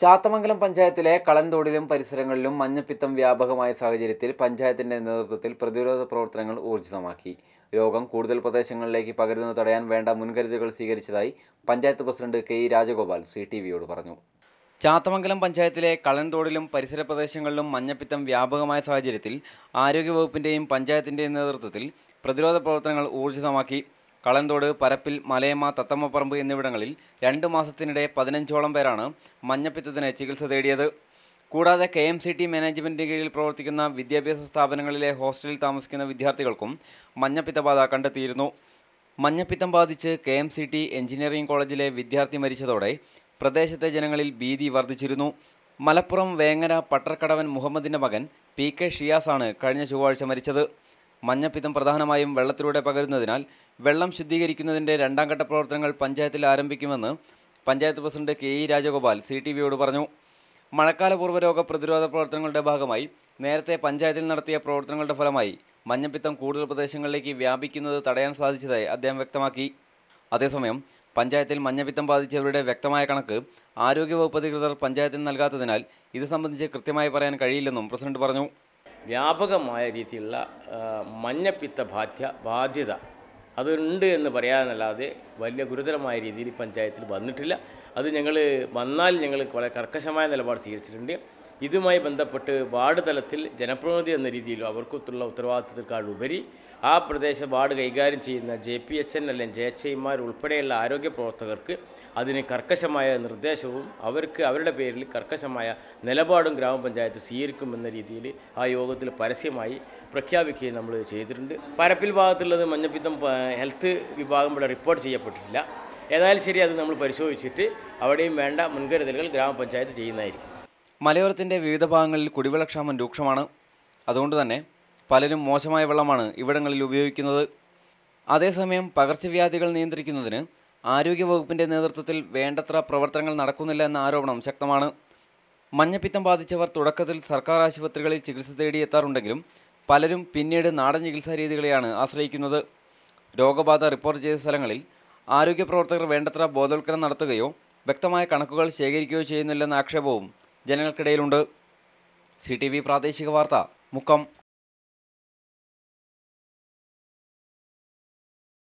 ചാത്തമംഗലം പഞ്ചായത്തിലെ കളന്തോടിലും പരിസരങ്ങളിലും മഞ്ഞപ്പിത്തം വ്യാപകമായ സാഹചര്യത്തിൽ പഞ്ചായത്തിന്റെ നേതൃത്വത്തിൽ പ്രതിരോധ പ്രവർത്തനങ്ങൾ ഊർജിതമാക്കി. രോഗം കൂടുതൽ പ്രദേശങ്ങളിലേക്ക് പകരുന്നത് തടയാൻ വേണ്ട മുൻകരുതലുകൾ സ്വീകരിച്ചതായി panchayat president K Rajagopal C T വിയോട് പറഞ്ഞു. ചാത്തമംഗലം പഞ്ചായത്തിലെ കളൻതോടിലും പരിസര പ്രദേശങ്ങളിലും മഞ്ഞപ്പിത്തം വ്യാപകമായ സാഹചര്യത്തിൽ ആരോഗ്യവകുപ്പിന്റെയും പഞ്ചായത്തിന്റെയും നേതൃത്വത്തിൽ പ്രതിരോധ പ്രവർത്തനങ്ങൾ ഊർജിതമാക്കി. കളന്തോട് പരപ്പിൽ മലയമ്മ തത്തമ്മപ്പറമ്പ് എന്നിവിടങ്ങളിൽ രണ്ട് മാസത്തിനിടെ പതിനഞ്ചോളം പേരാണ് മഞ്ഞപ്പിത്തത്തിന് ചികിത്സ തേടിയത്. കൂടാതെ കെ എം സി ടി മാനേജ്മെന്റിന് കീഴിൽ പ്രവർത്തിക്കുന്ന വിദ്യാഭ്യാസ സ്ഥാപനങ്ങളിലെ ഹോസ്റ്റലിൽ താമസിക്കുന്ന വിദ്യാർത്ഥികൾക്കും മഞ്ഞപ്പിത്തബാധ കണ്ടെത്തിയിരുന്നു. മഞ്ഞപ്പിത്തം ബാധിച്ച് K M C T engineering കോളേജിലെ വിദ്യാർത്ഥി മരിച്ചതോടെ പ്രദേശത്തെ ജനങ്ങളിൽ ഭീതി വർദ്ധിച്ചിരുന്നു. മലപ്പുറം വേങ്ങര പട്ടർക്കടവൻ മുഹമ്മദിന്റെ മകൻ പി കെ ഷിയാസാണ് കഴിഞ്ഞ ചൊവ്വാഴ്ച മരിച്ചത്. മഞ്ഞപ്പിത്തം പ്രധാനമായും വെള്ളത്തിലൂടെ പകരുന്നതിനാൽ വെള്ളം ശുദ്ധീകരിക്കുന്നതിന്റെ രണ്ടാം ഘട്ട പ്രവർത്തനങ്ങൾ പഞ്ചായത്തിൽ ആരംഭിക്കുമെന്ന് panchayat president K E Rajagopal C T വിയോട് പറഞ്ഞു. മഴക്കാലപൂർവ രോഗ പ്രതിരോധ പ്രവർത്തനങ്ങളുടെ ഭാഗമായി നേരത്തെ പഞ്ചായത്തിൽ നടത്തിയ പ്രവർത്തനങ്ങളുടെ ഫലമായി മഞ്ഞപ്പിത്തം കൂടുതൽ പ്രദേശങ്ങളിലേക്ക് വ്യാപിക്കുന്നത് തടയാൻ സാധിച്ചതായി അദ്ദേഹം വ്യക്തമാക്കി. അതേസമയം പഞ്ചായത്തിൽ മഞ്ഞപ്പിത്തം ബാധിച്ചവരുടെ വ്യക്തമായ കണക്ക് ആരോഗ്യവകുപ്പ് അധികൃതർ പഞ്ചായത്തിന് നൽകാത്തതിനാൽ ഇത് സംബന്ധിച്ച് കൃത്യമായി പറയാൻ കഴിയില്ലെന്നും പ്രസിഡന്റ് പറഞ്ഞു. വ്യാപകമായ രീതിയിലുള്ള മഞ്ഞപ്പിത്ത ബാധ്യ ബാധ്യത അതുണ്ട് എന്ന് പറയാനല്ലാതെ വലിയ ഗുരുതരമായ രീതിയിൽ പഞ്ചായത്തിൽ വന്നിട്ടില്ല. അത് ഞങ്ങൾ വന്നാൽ ഞങ്ങൾ വളരെ കർക്കശമായ നിലപാട് സ്വീകരിച്ചിട്ടുണ്ട്. ഇതുമായി ബന്ധപ്പെട്ട് വാർഡ് തലത്തിൽ ജനപ്രതിനിധി എന്ന രീതിയിലും അവർക്കുള്ള ഉത്തരവാദിത്തത്തെക്കാളുപരി ആ പ്രദേശ വാർഡ് കൈകാര്യം ചെയ്യുന്ന ജെ പി എച്ച് എൻ അല്ലെങ്കിൽ ജെ എച്ച് ഐമാർ ഉൾപ്പെടെയുള്ള ആരോഗ്യ പ്രവർത്തകർക്ക് അതിന് കർക്കശമായ നിർദ്ദേശവും അവർക്ക് അവരുടെ പേരിൽ കർക്കശമായ നിലപാടും ഗ്രാമപഞ്ചായത്ത് സ്വീകരിക്കുമെന്ന രീതിയിൽ ആ യോഗത്തിൽ പരസ്യമായി പ്രഖ്യാപിക്കുകയും നമ്മൾ ചെയ്തിട്ടുണ്ട്. പരപ്പിൽ ഭാഗത്തുള്ളത് മഞ്ഞപ്പിത്തം ഹെൽത്ത് വിഭാഗം ഇവിടെ റിപ്പോർട്ട് ചെയ്യപ്പെട്ടിട്ടില്ല. ഏതായാലും ശരി അത് നമ്മൾ പരിശോധിച്ചിട്ട് അവിടെയും വേണ്ട മുൻകരുതലുകൾ ഗ്രാമപഞ്ചായത്ത് ചെയ്യുന്നതായിരിക്കും. മലയോരത്തിന്റെ വിവിധ ഭാഗങ്ങളിൽ കുടിവെള്ളക്ഷാമം രൂക്ഷമാണ്. അതുകൊണ്ട് തന്നെ പലരും മോശമായ വെള്ളമാണ് ഇവിടങ്ങളിൽ ഉപയോഗിക്കുന്നത്. അതേസമയം പകർച്ചവ്യാധികൾ നിയന്ത്രിക്കുന്നതിന് ആരോഗ്യവകുപ്പിന്റെ നേതൃത്വത്തിൽ വേണ്ടത്ര പ്രവർത്തനങ്ങൾ നടക്കുന്നില്ല എന്ന ആരോപണം ശക്തമാണ്. മഞ്ഞപ്പിത്തം ബാധിച്ചവർ തുടക്കത്തിൽ സർക്കാർ ആശുപത്രികളിൽ ചികിത്സ തേടിയെത്താറുണ്ടെങ്കിലും പലരും പിന്നീട് നാടൻ ചികിത്സാ രീതികളെയാണ് ആശ്രയിക്കുന്നത്. രോഗബാധ റിപ്പോർട്ട് ചെയ്ത സ്ഥലങ്ങളിൽ ആരോഗ്യ പ്രവർത്തകർ വേണ്ടത്ര ബോധവൽക്കരണം നടത്തുകയോ വ്യക്തമായ കണക്കുകൾ ശേഖരിക്കുകയോ ചെയ്യുന്നില്ലെന്ന ആക്ഷേപവും ജനങ്ങൾക്കിടയിലുണ്ട്. സി ടി വി പ്രാദേശിക വാർത്ത മുക്കം.